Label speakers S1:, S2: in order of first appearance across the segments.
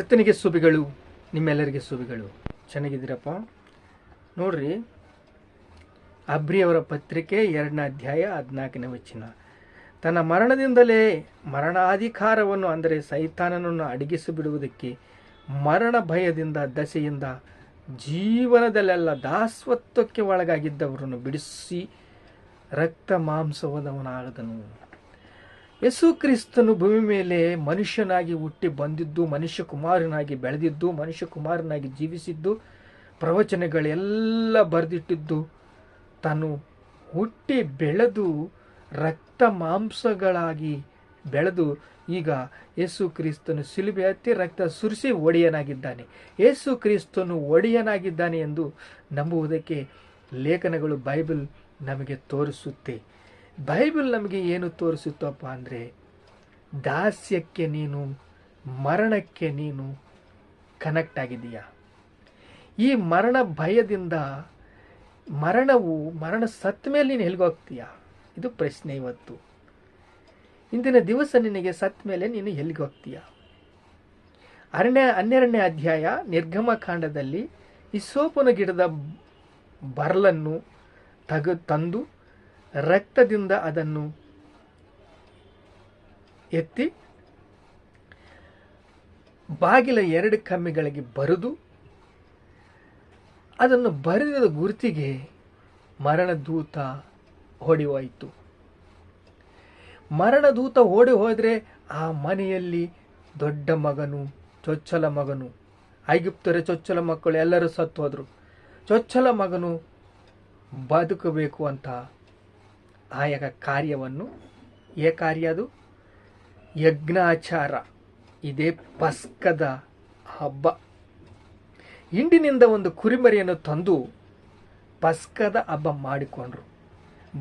S1: ಕರ್ತನಿಗೆ ಸುಬಿಗಳು ನಿಮ್ಮೆಲ್ಲರಿಗೆ ಸುಬಿಗಳು ಚೆನ್ನಾಗಿದ್ದೀರಪ್ಪ? ನೋಡ್ರಿ, ಅಬ್ರಿಯವರ ಪತ್ರಿಕೆ ಎರಡನೇ ಅಧ್ಯಾಯ ಹದಿನಾಲ್ಕನೇ ವಚನ. ತನ್ನ ಮರಣದಿಂದಲೇ ಮರಣಾಧಿಕಾರವನ್ನು, ಅಂದರೆ ಸೈತಾನನನ್ನು ಅಡಗಿಸಿ ಬಿಡುವುದಕ್ಕೆ ಮರಣ ಭಯದಿಂದ ದಸೆಯಿಂದ ಜೀವನದಲ್ಲೆಲ್ಲ ದಾಸ್ವತ್ವಕ್ಕೆ ಒಳಗಾಗಿದ್ದವರನ್ನು ಬಿಡಿಸಿ ರಕ್ತ ಮಾಂಸವದವನಾಗದನು ಯೇಸು ಕ್ರಿಸ್ತನು ಭೂಮಿ ಮೇಲೆ ಮನುಷ್ಯನಾಗಿ ಹುಟ್ಟಿ ಬಂದಿದ್ದು, ಮನುಷ್ಯ ಕುಮಾರನಾಗಿ ಬೆಳೆದಿದ್ದು, ಮನುಷ್ಯ ಕುಮಾರನಾಗಿ ಜೀವಿಸಿದ್ದು, ಪ್ರವಚನಗಳೆಲ್ಲ ಬರೆದಿಟ್ಟಿದ್ದು, ತಾನು ಹುಟ್ಟಿ ಬೆಳೆದು ರಕ್ತ ಮಾಂಸಗಳಾಗಿ ಬೆಳೆದು ಈಗ ಯೇಸು ಕ್ರಿಸ್ತನು ಸಿಲುಬೆ ಹತ್ತಿ ರಕ್ತ ಸುರಿಸಿ ಒಡೆಯನಾಗಿದ್ದಾನೆ. ಯೇಸು ಕ್ರಿಸ್ತನು ಒಡೆಯನಾಗಿದ್ದಾನೆ ಎಂದು ನಂಬುವುದಕ್ಕೆ ಲೇಖನಗಳು ಬೈಬಲ್ ನಮಗೆ ತೋರಿಸುತ್ತೆ. ಬೈಬಲ್ ನಮಗೆ ಏನು ತೋರಿಸುತ್ತಪ್ಪ ಅಂದರೆ, ದಾಸ್ಯಕ್ಕೆ ನೀನು, ಮರಣಕ್ಕೆ ನೀನು ಕನೆಕ್ಟ್ ಆಗಿದೀಯ ಈ ಮರಣ ಭಯದಿಂದ ಮರಣವು, ಮರಣ ಸತ್ತ ಮೇಲೆ ನೀನು ಎಲ್ಲಿಗೋಗ್ತೀಯಾ ಇದು ಪ್ರಶ್ನೆ ಇವತ್ತು. ಇಂದಿನ ದಿವಸ ನಿನಗೆ ಸತ್ತ ಮೇಲೆ ನೀನು ಎಲ್ಲಿಗೆ ಅರಣ್ಯ, ಹನ್ನೆರಡನೇ ಅಧ್ಯಾಯ, ನಿರ್ಗಮ ಕಾಂಡದಲ್ಲಿ ಈ ಸೋಪನ ಗಿಡದ ಬರಲನ್ನು ತಗ, ತಂದು ರಕ್ತದಿಂದ ಅದನ್ನು ಎತ್ತಿ ಬಾಗಿಲ ಎರಡು ಕಮ್ಮಿಗಳಿಗೆ ಬರೆದು ಅದನ್ನು ಬರೆದ ಗುರುತಿಗೆ ಮರಣದೂತ ಓಡಿ ಹೋಯಿತು ಮರಣದೂತ ಓಡಿ ಹೋದರೆ ಆ ಮನೆಯಲ್ಲಿ ದೊಡ್ಡ ಮಗನು, ಚೊಚ್ಚಲ ಮಗನು ಐಗುಪ್ತರ ಚೊಚ್ಚಲ ಮಕ್ಕಳು ಎಲ್ಲರೂ ಸತ್ತು ಹೋದರು ಚೊಚ್ಚಲ ಮಗನು ಬದುಕಬೇಕು ಅಂತ ಆಯಕ ಕಾರ್ಯವನ್ನು ಏ ಕಾರ್ಯ ಅದು ಯಜ್ಞಾಚಾರ. ಇದೇ ಪಸ್ಕದ ಹಬ್ಬ. ಹಿಂಡಿನಿಂದ ಒಂದು ಕುರಿಮರಿಯನ್ನು ತಂದು ಪಸ್ಕದ ಹಬ್ಬ ಮಾಡಿಕೊಂಡ್ರು.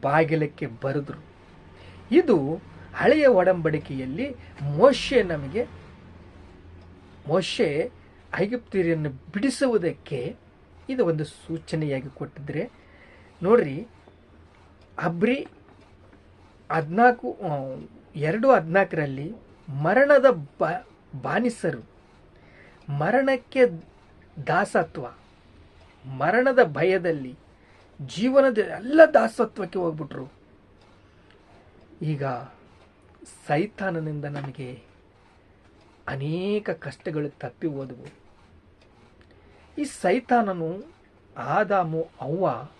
S1: ಬಾಗಿಲಕ್ಕೆ ಬರೆದ್ರು. ಇದು ಹಳೆಯ ಒಡಂಬಡಿಕೆಯಲ್ಲಿ ಮೋಶೆ ನಮಗೆ, ಮೋಶೆ ಐಗುಪ್ತಿರಿಯನ್ನು ಬಿಡಿಸುವುದಕ್ಕೆ ಇದು ಒಂದು ಸೂಚನೆಯಾಗಿ ಕೊಟ್ಟಿದ್ರೆ, ನೋಡ್ರಿ ಅಬ್ರಿ ಹದಿನಾಲ್ಕು ಎರಡು ಹದಿನಾಲ್ಕರಲ್ಲಿ ಮರಣದ ಬ, ಬಾನಿಸರು. ಮರಣಕ್ಕೆ ದಾಸತ್ವ. ಮರಣದ ಭಯದಲ್ಲಿ ಜೀವನದ ಎಲ್ಲ ದಾಸತ್ವಕ್ಕೆ ಹೋಗ್ಬಿಟ್ರು. ಈಗ ಸೈತಾನನಿಂದ ನಮಗೆ ಅನೇಕ ಕಷ್ಟಗಳು ತಪ್ಪಿ ಹೋದವು. ಈ ಸೈತಾನನು ಆದಾಮು ಅವ್ವ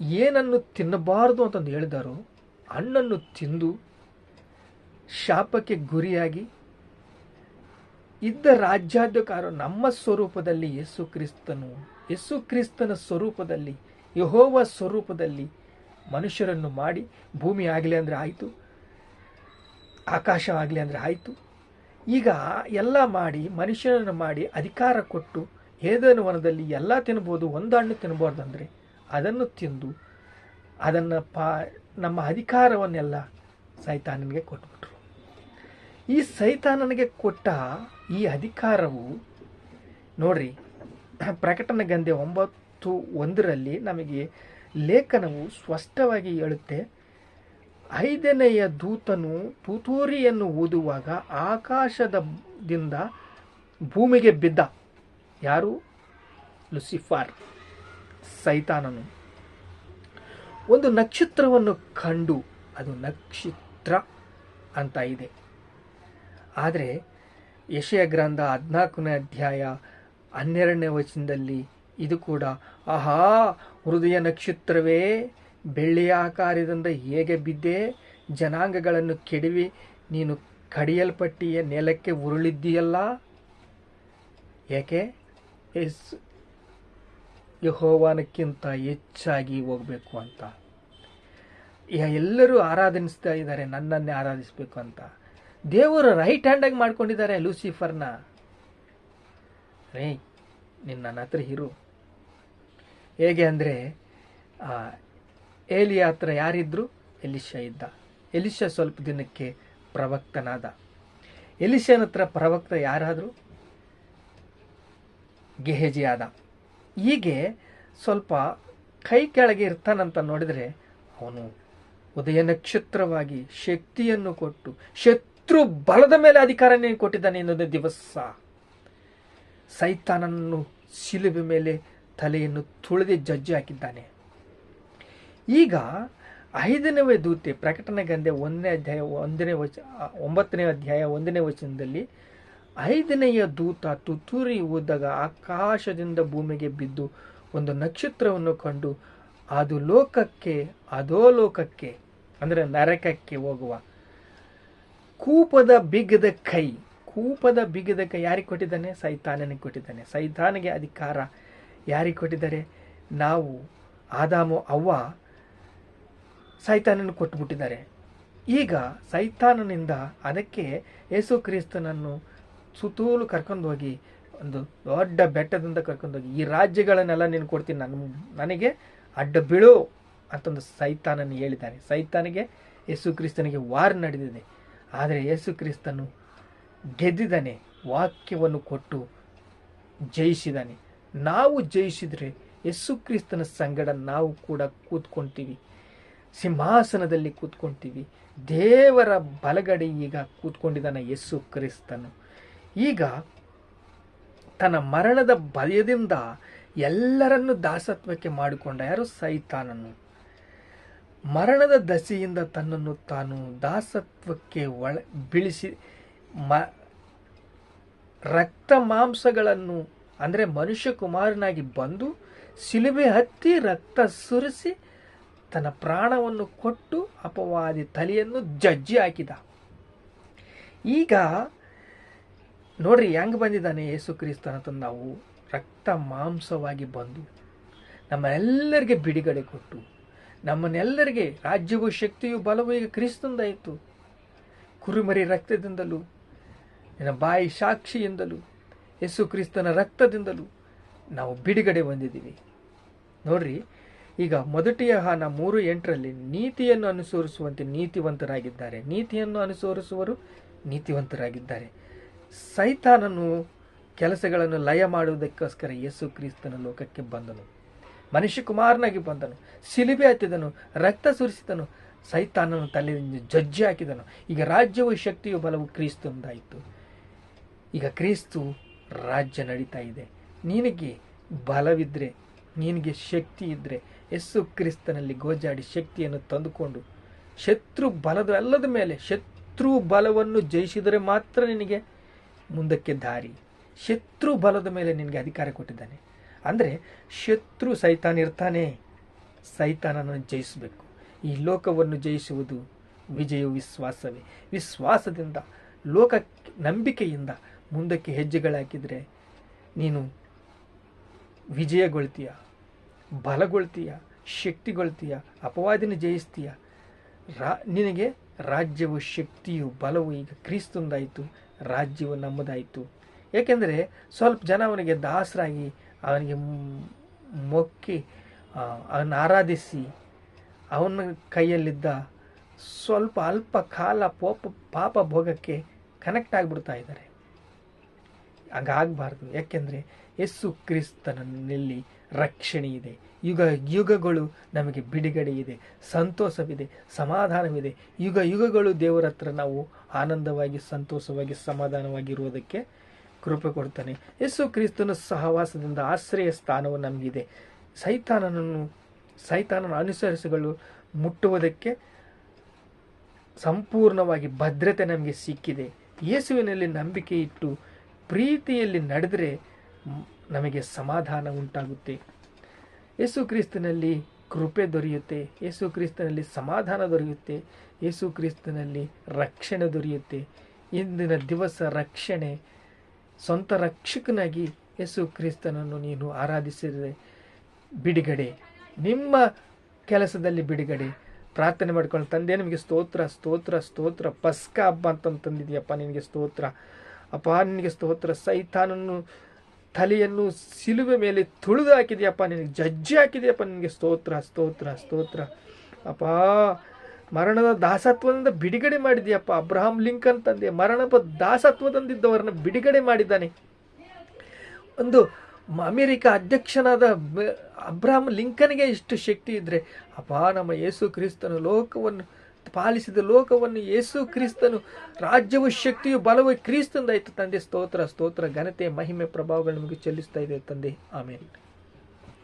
S1: ಏನನ್ನು ತಿನ್ನಬಾರದು ಅಂತಂದು ಹೇಳಿದಾರೋ, ಹಣ್ಣನ್ನು ತಿಂದು ಶಾಪಕ್ಕೆ ಗುರಿಯಾಗಿ ಇದ್ದ ರಾಜ್ಯಾಧಿಕಾರ ನಮ್ಮ ಸ್ವರೂಪದಲ್ಲಿ ಯೇಸು ಕ್ರಿಸ್ತನು, ಯೇಸು ಕ್ರಿಸ್ತನ ಸ್ವರೂಪದಲ್ಲಿ, ಯಹೋವ ಸ್ವರೂಪದಲ್ಲಿ ಮನುಷ್ಯರನ್ನು ಮಾಡಿ ಭೂಮಿ ಆಗಲಿ ಅಂದರೆ ಆಯಿತು ಆಕಾಶ ಆಗಲಿ ಅಂದರೆ ಆಯಿತು. ಈಗ ಎಲ್ಲ ಮಾಡಿ ಮನುಷ್ಯರನ್ನು ಮಾಡಿ ಅಧಿಕಾರ ಕೊಟ್ಟು, ಏದೇನು ವನದಲ್ಲಿ ಎಲ್ಲ ತಿನ್ಬೋದು, ಒಂದು ಹಣ್ಣು ತಿನ್ಬಾರ್ದು ಅಂದರೆ ಅದನ್ನು ತಿಂದು ಅದನ್ನು ಪಾ, ನಮ್ಮ ಅಧಿಕಾರವನ್ನೆಲ್ಲ ಸೈತಾನನಿಗೆ ಕೊಟ್ಬಿಟ್ರು. ಈ ಸೈತಾನನಿಗೆ ಕೊಟ್ಟ ಈ ಅಧಿಕಾರವು ನೋಡ್ರಿ, ಪ್ರಕಟಣೆ ಗಂಧೆ ಒಂಬತ್ತು ಒಂದರಲ್ಲಿ ನಮಗೆ ಲೇಖನವು ಸ್ಪಷ್ಟವಾಗಿ ಹೇಳುತ್ತೆ, ಐದನೆಯ ದೂತನು ತುತೂರಿಯನ್ನು ಓದುವಾಗ ಆಕಾಶದಿಂದ ಭೂಮಿಗೆ ಬಿದ್ದ. ಯಾರು? ಲುಸಿಫಾರ್. ಸೈತಾನನು. ಒಂದು ನಕ್ಷತ್ರವನ್ನು ಕಂಡು ಅದು ನಕ್ಷತ್ರ ಅಂತ ಇದೆ. ಆದರೆ ಯಶಯ ಗ್ರಂಥ ಹದಿನಾಲ್ಕನೇ ಅಧ್ಯಾಯ ಹನ್ನೆರಡನೇ ವಚನದಲ್ಲಿ ಇದು ಕೂಡ, ಆಹಾ, ಹೃದಯ ನಕ್ಷತ್ರವೇ, ಬೆಳ್ಳಿಯ ಆಕಾರದಿಂದ ಹೇಗೆ ಬಿದ್ದೆ, ಜನಾಂಗಗಳನ್ನು ಕೆಡವಿ, ನೀನು ಕಡಿಯಲ್ಪಟ್ಟಿಯ ನೆಲಕ್ಕೆ ಉರುಳಿದ್ದೀಯಲ್ಲ? ಏಕೆ ಎಸ್ ಯಹೋವಾನಕ್ಕಿಂತ ಹೆಚ್ಚಾಗಿ ಹೋಗಬೇಕು ಅಂತ. ಎಲ್ಲರೂ ಆರಾಧನಿಸ್ತಾ ಇದ್ದಾರೆ, ನನ್ನನ್ನೇ ಆರಾಧಿಸಬೇಕು ಅಂತ. ದೇವರು ರೈಟ್ ಹ್ಯಾಂಡಾಗಿ ಮಾಡ್ಕೊಂಡಿದ್ದಾರೆ ಲೂಸಿಫರ್ನ. ರೇ ನಿನ್ನ ನನ್ನ ಹತ್ರ ಇರು. ಹೇಗೆ ಅಂದರೆ ಏಲಿಯ ಹತ್ರ ಯಾರಿದ್ರು ಎಲಿಶ ಇದ್ದ. ಎಲಿಶ ಸ್ವಲ್ಪ ದಿನಕ್ಕೆ ಪ್ರವಕ್ತನಾದ. ಎಲಿಶನ ಹತ್ರ ಪ್ರವಕ್ತ ಯಾರಾದರೂ? ಗೆಹೆಜಿ ಆದ ಹೀಗೆ ಸ್ವಲ್ಪ ಕೈ ಕೆಳಗೆ ಇರ್ತಾನಂತ ನೋಡಿದರೆ ಅವನು ಉದಯ ನಕ್ಷತ್ರವಾಗಿ ಶಕ್ತಿಯನ್ನು ಕೊಟ್ಟು ಶತ್ರು ಬಲದ ಮೇಲೆ ಅಧಿಕಾರ ನೀನು ಕೊಟ್ಟಿದ್ದಾನೆ ಎನ್ನುವುದೇ ದಿವಸ. ಸೈತಾನನ್ನು ಶಿಲುಬೆ ಮೇಲೆ ತಲೆಯನ್ನು ತುಳಿದು ಜಜ್ಜಿ ಹಾಕಿದ್ದಾನೆ. ಈಗ ಐದನೇ ದೂತೆ ಪ್ರಕಟಣೆ ಗಂಧೆ ಒಂದನೇ ಅಧ್ಯಾಯ ಒಂದನೇ ವಚ ಒಂಬತ್ತನೇ ಅಧ್ಯಾಯ ಒಂದನೇ ವಚನದಲ್ಲಿ ಐದನೆಯ ದೂತ ತುತ್ತೂರಿ ಊದಾಗ ಆಕಾಶದಿಂದ ಭೂಮಿಗೆ ಬಿದ್ದು ಒಂದು ನಕ್ಷತ್ರವನ್ನು ಕಂಡು, ಅದು ಲೋಕಕ್ಕೆ ಅದೋ ಲೋಕಕ್ಕೆ ಅಂದರೆ ನರಕಕ್ಕೆ ಹೋಗುವ. ಕೂಪದ ಬಿಗದ ಕೈ, ಕೂಪದ ಬಿಗದ ಕೈ ಯಾರಿಗೆ ಕೊಟ್ಟಿದ್ದಾನೆ? ಸೈತಾನನಿಗೆ ಕೊಟ್ಟಿದ್ದಾನೆ. ಸೈತಾನಿಗೆ ಅಧಿಕಾರ ಯಾರಿಗೆ ಕೊಟ್ಟಿದ್ದಾರೆ? ನಾವು, ಆದಾಮು ಅವ್ವ ಸೈತಾನನ್ನು ಕೊಟ್ಟುಬಿಟ್ಟಿದ್ದಾರೆ ಈಗ ಸೈತಾನನಿಂದ ಅದಕ್ಕೆ ಯೇಸು ಕ್ರಿಸ್ತನನ್ನು ಸುತ್ತೂಲು ಕರ್ಕೊಂಡು ಹೋಗಿ ಒಂದು ದೊಡ್ಡ ಬೆಟ್ಟದಿಂದ ಕರ್ಕೊಂಡು ಹೋಗಿ ಈ ರಾಜ್ಯಗಳನ್ನೆಲ್ಲ ನೀನು ಕೊಡ್ತೀನಿ ನನ್ನ ನನಗೆ ಅಡ್ಡ ಬೀಳು ಅಂತಂದು ಸೈತಾನನ್ನು ಹೇಳಿದ್ದಾನೆ ಸೈತಾನಿಗೆ, ಯೇಸು ಕ್ರಿಸ್ತನಿಗೆ ವಾರ್ ನಡೆದಿದೆ. ಆದರೆ ಯೇಸು ಕ್ರಿಸ್ತನು ಗೆದ್ದಿದ್ದಾನೆ, ವಾಕ್ಯವನ್ನು ಕೊಟ್ಟು ಜಯಿಸಿದ್ದಾನೆ. ನಾವು ಜಯಿಸಿದರೆ ಯೇಸು ಕ್ರಿಸ್ತನ ಸಂಗಡ ನಾವು ಕೂಡ ಕೂತ್ಕೊಳ್ತೀವಿ ಸಿಂಹಾಸನದಲ್ಲಿ ಕೂತ್ಕೊಳ್ತೀವಿ ದೇವರ ಬಲಗಡೆ ಈಗ ಕೂತ್ಕೊಂಡಿದ್ದಾನೆ ಯೇಸು ಕ್ರಿಸ್ತನು. ಈಗ ತನ್ನ ಮರಣದ ಭಯದಿಂದ ಎಲ್ಲರನ್ನು ದಾಸತ್ವಕ್ಕೆ ಮಾಡಿಕೊಂಡ ಯಾರು? ಸೈತಾನನು. ಮರಣದ ದಸೆಯಿಂದ ತನ್ನನ್ನು ತಾನು ದಾಸತ್ವಕ್ಕೆ ಒಳ, ಬೀಳಿಸಿ, ಮ, ರಕ್ತ ಮಾಂಸಗಳನ್ನು, ಅಂದರೆ ಮನುಷ್ಯ ಕುಮಾರನಾಗಿ ಬಂದು ಸಿಲುಬೆ ಹತ್ತಿ ರಕ್ತ ಸುರಿಸಿ ತನ್ನ ಪ್ರಾಣವನ್ನು ಕೊಟ್ಟು ಅಪವಾದಿ ತಲೆಯನ್ನು ಜಜ್ಜಿ ಹಾಕಿದ. ಈಗ ನೋಡ್ರಿ, ಹೆಂಗೆ ಬಂದಿದ್ದಾನೆ ಯೇಸು ಕ್ರಿಸ್ತನ ನಾವು ರಕ್ತ ಮಾಂಸವಾಗಿ ಬಂದು ನಮ್ಮೆಲ್ಲರಿಗೆ ಬಿಡುಗಡೆ ಕೊಟ್ಟು, ನಮ್ಮನ್ನೆಲ್ಲರಿಗೆ ರಾಜ್ಯವು ಶಕ್ತಿಯು ಬಲವೂ ಈಗ ಕ್ರಿಸ್ತಂದಾಯಿತು ಕುರುಮರಿ ರಕ್ತದಿಂದಲೂ, ನಿನ್ನ ಬಾಯಿ ಸಾಕ್ಷಿಯಿಂದಲೂ, ಯೇಸು ಕ್ರಿಸ್ತನ ರಕ್ತದಿಂದಲೂ ನಾವು ಬಿಡುಗಡೆ ಹೊಂದಿದ್ದೀವಿ. ನೋಡ್ರಿ, ಈಗ ಮೊದಟಿಯ ಹಾನ ಮೂರು ಎಂಟರಲ್ಲಿ ನೀತಿಯನ್ನು ಅನುಸರಿಸುವಂತೆ ನೀತಿವಂತರಾಗಿದ್ದಾರೆ. ನೀತಿಯನ್ನು ಅನುಸರಿಸುವರು ನೀತಿವಂತರಾಗಿದ್ದಾರೆ. ಸೈತಾನನು ಕೆಲಸಗಳನ್ನು ಲಯ ಮಾಡುವುದಕ್ಕೋಸ್ಕರ ಯೇಸು ಕ್ರಿಸ್ತನ ಲೋಕಕ್ಕೆ ಬಂದನು. ಮನುಷ್ಯ ಕುಮಾರನಾಗಿ ಬಂದನು. ಸಿಲಿಬೆ ಹತ್ತಿದನು, ರಕ್ತ ಸುರಿಸಿದನು. ಸೈತಾನನು ತಲೆ ಜಜ್ಜಿ ಹಾಕಿದನು. ಈಗ ರಾಜ್ಯವು ಶಕ್ತಿಯು ಬಲವು ಕ್ರಿಸ್ತಂದಾಯಿತು. ಈಗ ಕ್ರಿಸ್ತು ರಾಜ್ಯ ನಡೀತಾ ಇದೆ. ನಿನಗೆ ಬಲವಿದ್ರೆ, ನಿನಗೆ ಶಕ್ತಿ ಇದ್ದರೆ ಯಸ್ಸು ಕ್ರಿಸ್ತನಲ್ಲಿ ಗೋಜಾಡಿ ಶಕ್ತಿಯನ್ನು ತಂದುಕೊಂಡು ಶತ್ರು ಬಲದ ಎಲ್ಲದ ಮೇಲೆ ಶತ್ರು ಬಲವನ್ನು ಜಯಿಸಿದರೆ ಮಾತ್ರ ನಿನಗೆ ಮುಂದಕ್ಕೆ ದಾರಿ. ಶತ್ರು ಬಲದ ಮೇಲೆ ನಿನಗೆ ಅಧಿಕಾರ ಕೊಟ್ಟಿದ್ದಾನೆ. ಅಂದರೆ ಶತ್ರು ಸೈತಾನ ಇರ್ತಾನೆ ಸೈತಾನನ್ನು ಜಯಿಸಬೇಕು. ಈ ಲೋಕವನ್ನು ಜಯಿಸುವುದು ವಿಜಯವು ವಿಶ್ವಾಸವೇ. ವಿಶ್ವಾಸದಿಂದ, ಲೋಕ ನಂಬಿಕೆಯಿಂದ ಮುಂದಕ್ಕೆ ಹೆಜ್ಜೆಗಳಾಕಿದರೆ ನೀನು ವಿಜಯಗೊಳ್ತೀಯ, ಬಲಗೊಳ್ತೀಯ, ಶಕ್ತಿಗೊಳ್ತೀಯ, ಅಪವಾದಿನ ಜಯಿಸ್ತೀಯ. ರಾ, ನಿನಗೆ ರಾಜ್ಯವು ಶಕ್ತಿಯು ಬಲವು ಈಗ ಕ್ರಿಸ್ತಂದಾಯಿತು, ರಾಜ್ಯವು ನಮ್ಮದಾಯಿತು. ಏಕೆಂದರೆ ಸ್ವಲ್ಪ ಜನ ಅವನಿಗೆ ದಾಸರಾಗಿ ಅವನಿಗೆ ಮೊಕ್ಕಿ ಅವನ ಆರಾಧಿಸಿ, ಅವನ ಕೈಯಲ್ಲಿದ್ದ ಸ್ವಲ್ಪ ಅಲ್ಪ ಕಾಲ ಪೋಪ, ಪಾಪ ಭೋಗಕ್ಕೆ ಕನೆಕ್ಟ್ ಆಗಿಬಿಡ್ತಾ ಇದ್ದಾರೆ. ಹಾಗಾಗಬಾರ್ದು. ಯಾಕೆಂದರೆ ಯೇಸು ಕ್ರಿಸ್ತನಲ್ಲಿ ರಕ್ಷಣೆ ಇದೆ. ಯುಗ, ಯುಗಗಳು ನಮಗೆ ಬಿಡುಗಡೆ ಇದೆ. ಸಂತೋಷವಿದೆ, ಸಮಾಧಾನವಿದೆ. ಯುಗ, ಯುಗಗಳು ದೇವರ ಹತ್ರ ನಾವು ಆನಂದವಾಗಿ, ಸಂತೋಷವಾಗಿ, ಸಮಾಧಾನವಾಗಿರುವುದಕ್ಕೆ ಕೃಪೆ ಕೊಡ್ತಾನೆ. ಯೇಸು ಕ್ರಿಸ್ತನ ಸಹವಾಸದಿಂದ ಆಶ್ರಯ ಸ್ಥಾನವು ನಮಗಿದೆ. ಸೈತಾನನನ್ನು, ಸೈತಾನನ ಅನುಸರಿಸಲು ಮುಟ್ಟುವುದಕ್ಕೆ ಸಂಪೂರ್ಣವಾಗಿ ಭದ್ರತೆ ನಮಗೆ ಸಿಕ್ಕಿದೆ. ಯೇಸುವಿನಲ್ಲಿ ನಂಬಿಕೆ ಇಟ್ಟು ಪ್ರೀತಿಯಲ್ಲಿ ನಡೆದರೆ ನಮಗೆ ಸಮಾಧಾನ ಉಂಟಾಗುತ್ತೆ. ಯೇಸು ಕ್ರಿಸ್ತನಲ್ಲಿ ಕೃಪೆ ದೊರೆಯುತ್ತೆ, ಯೇಸು ಕ್ರಿಸ್ತನಲ್ಲಿ ಸಮಾಧಾನ ದೊರೆಯುತ್ತೆ, ಯೇಸು ಕ್ರಿಸ್ತನಲ್ಲಿ ರಕ್ಷಣೆ ದೊರೆಯುತ್ತೆ. ಇಂದಿನ ದಿವಸ ರಕ್ಷಣೆ, ಸ್ವಂತ ರಕ್ಷಕನಾಗಿ ಯೇಸು ಕ್ರಿಸ್ತನನ್ನು ನೀನು ಆರಾಧಿಸಿದರೆ ಬಿಡುಗಡೆ, ನಿಮ್ಮ ಕೆಲಸದಲ್ಲಿ ಬಿಡುಗಡೆ. ಪ್ರಾರ್ಥನೆ ಮಾಡ್ಕೊಂಡು ತಂದೆ, ನಿಮಗೆ ಸ್ತೋತ್ರ ಸ್ತೋತ್ರ ಸ್ತೋತ್ರ. ಪಸ್ಕ ಹಬ್ಬ ಅಂತಂದು ತಂದಿದೆಯಪ್ಪ, ನಿನಗೆ ಸ್ತೋತ್ರ. ಅಪ್ಪ, ನಿನಗೆ ಸ್ತೋತ್ರ. ಸೈತಾನನ್ನು ತಲೆಯನ್ನು ಸಿಲುಬೆ ಮೇಲೆ ತುಳಿದು ಹಾಕಿದೆಯಪ್ಪ ನಿನಗೆ ಜಜ್ಜಿ ಹಾಕಿದೆಯಪ್ಪ, ನಿನಗೆ ಸ್ತೋತ್ರ ಸ್ತೋತ್ರ ಸ್ತೋತ್ರ. ಅಪ್ಪ, ಮರಣದ ದಾಸತ್ವದಿಂದ ಬಿಡುಗಡೆ ಮಾಡಿದೆಯಪ್ಪ, ಅಬ್ರಹಾಂ ಲಿಂಕನ್ ತಂದೆ. ಮರಣದ ದಾಸತ್ವದಂದಿದ್ದವರನ್ನ ಬಿಡುಗಡೆ ಮಾಡಿದ್ದಾನೆ. ಒಂದು ಅಮೆರಿಕ ಅಧ್ಯಕ್ಷನಾದ ಅಬ್ರಹಾಂ ಲಿಂಕನ್ಗೆ ಇಷ್ಟು ಶಕ್ತಿ ಇದ್ದರೆ ಅಪ್ಪ, ನಮ್ಮ ಯೇಸು ಕ್ರಿಸ್ತನ ಲೋಕವನ್ನು ಪಾಲಿಸಿದ ಲೋಕವನ್ನು ಯೇಸು ಕ್ರಿಸ್ತನು, ರಾಜ್ಯವು ಶಕ್ತಿಯು ಬಲವು ಕ್ರಿಸ್ತಂದಾಯಿತು ತಂದೆ, ಸ್ತೋತ್ರ ಸ್ತೋತ್ರ, ಘನತೆ, ಮಹಿಮೆ, ಪ್ರಭಾವಗಳು ನಿಮಗೆ ಚೆಲ್ಲಿಸ್ತಾ ಇದೆ ತಂದೆ. ಆಮೇಲೆ